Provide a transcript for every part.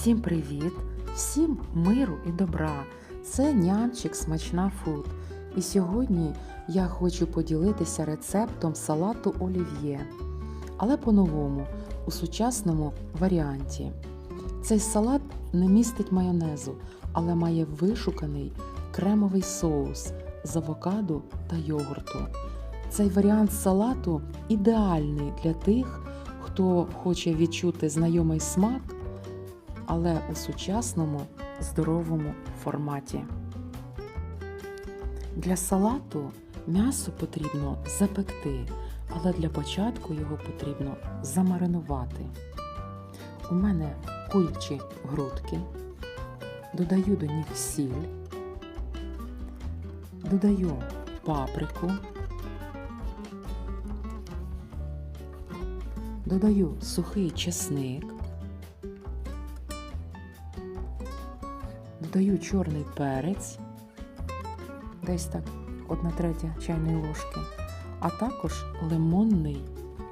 Всім привіт! Всім миру і добра! Це нянчик смачна фуд. І сьогодні я хочу поділитися рецептом салату олів'є, але по-новому, у сучасному варіанті. Цей салат не містить майонезу, але має вишуканий кремовий соус з авокадо та йогурту. Цей варіант салату ідеальний для тих, хто хоче відчути знайомий смак, але у сучасному здоровому форматі. Для салату м'ясо потрібно запекти, але для початку його потрібно замаринувати. У мене курячі грудки, додаю до них сіль, додаю паприку, додаю сухий чесник, додаю чорний перець, десь так 1 третя чайної ложки, а також лимонний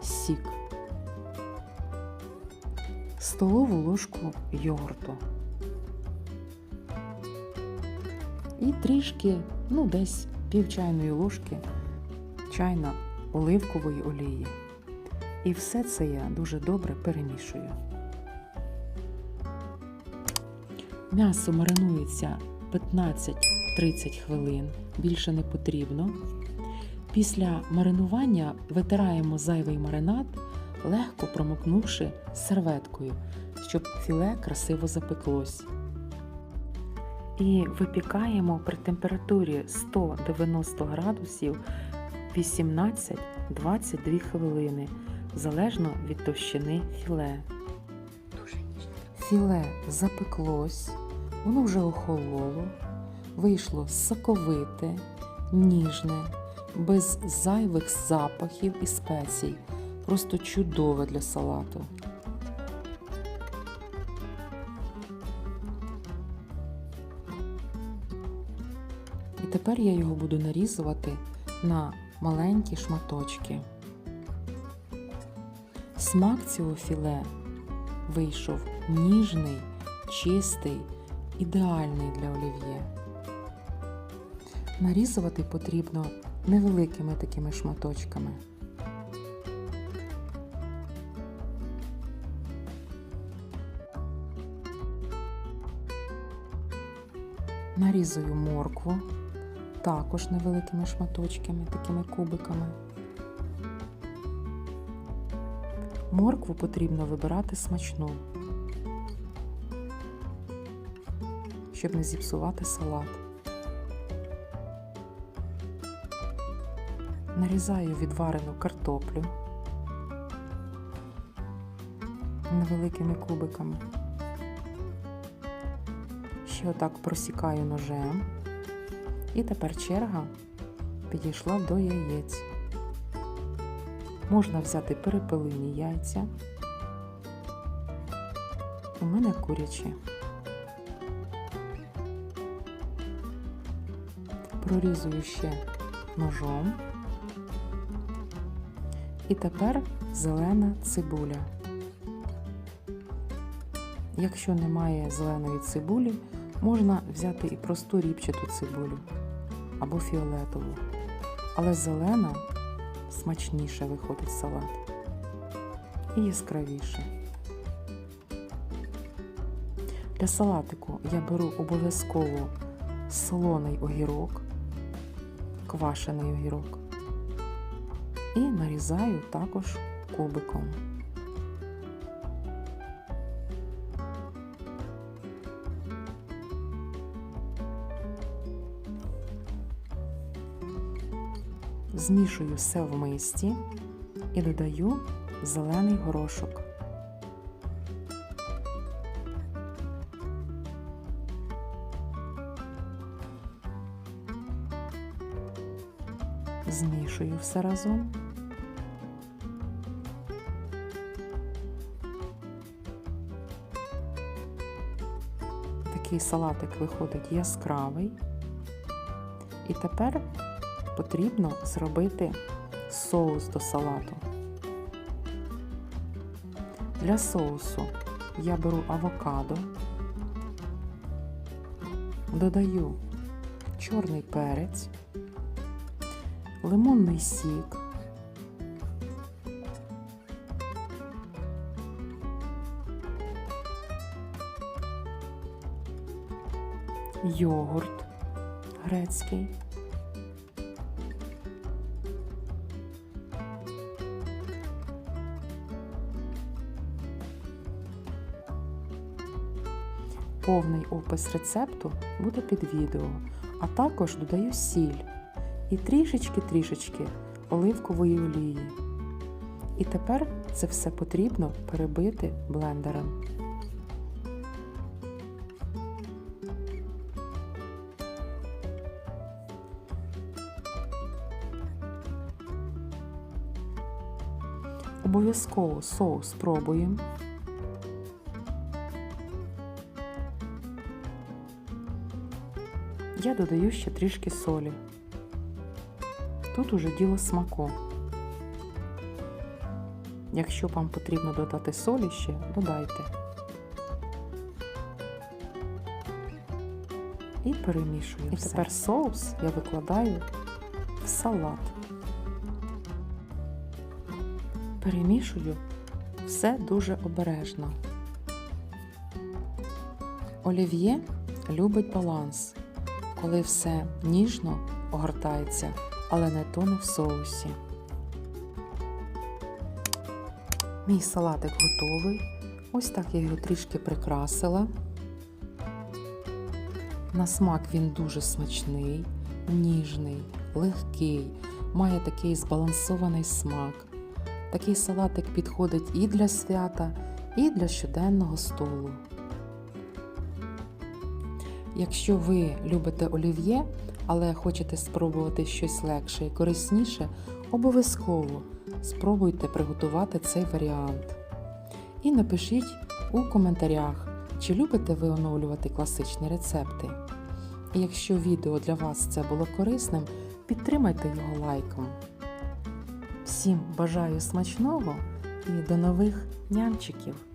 сік, столову ложку йогурту. І трішки, ну десь пів чайної ложки чайна оливкової олії. І все це я дуже добре перемішую. М'ясо маринується 15-30 хвилин, більше не потрібно. Після маринування витираємо зайвий маринад, легко промокнувши серветкою, щоб філе красиво запеклось. І випікаємо при температурі 190 градусів 18-22 хвилини, залежно від товщини філе. Філе запеклось, воно вже охололо, вийшло соковите, ніжне, без зайвих запахів і спецій. Просто чудове для салату. І тепер я його буду нарізувати на маленькі шматочки. Смак цього філе вийшов ніжний, чистий, ідеальний для олів'є. Нарізувати потрібно невеликими такими шматочками. Нарізую моркву також невеликими шматочками, такими кубиками. Моркву потрібно вибирати смачну, щоб не зіпсувати салат. Нарізаю відварену картоплю невеликими кубиками. Ще отак просікаю ножем. І тепер черга підійшла до яєць. Можна взяти перепелині яйця. У мене курячі. Прорізую ще ножом. І тепер зелена цибуля. Якщо немає зеленої цибулі, можна взяти і просту ріпчату цибулю або фіолетову. Але зелена смачніше виходить салат і яскравіше. Для салатику я беру обов'язково солоний огірок, квашений огірок і нарізаю також кубиком. Змішую все в мисці і додаю зелений горошок. Змішую все разом. Такий салатик виходить яскравий. І тепер потрібно зробити соус до салату. Для соусу я беру авокадо, додаю чорний перець, лимонний сік, йогурт грецький. Повний опис рецепту буде під відео, а також додаю сіль і трішечки-трішечки оливкової олії. І тепер це все потрібно перебити блендером. Обов'язково соус пробуємо. Я додаю ще трішки солі. Тут уже діло смаку. Якщо вам потрібно додати солі ще, додайте. І перемішую. І все. тепер соус я викладаю в салат. Перемішую все дуже обережно. Олів'є любить баланс, коли все ніжно огортається, але не тоне в соусі. Мій салатик готовий. Ось так я його трішки прикрасила. На смак він дуже смачний, ніжний, легкий, має такий збалансований смак. Такий салатик підходить і для свята, і для щоденного столу. Якщо ви любите олів'є, але хочете спробувати щось легше і корисніше, обов'язково спробуйте приготувати цей варіант. І напишіть у коментарях, чи любите ви оновлювати класичні рецепти. І якщо відео для вас це було корисним, підтримайте його лайком. Всім бажаю смачного і до нових нямчиків!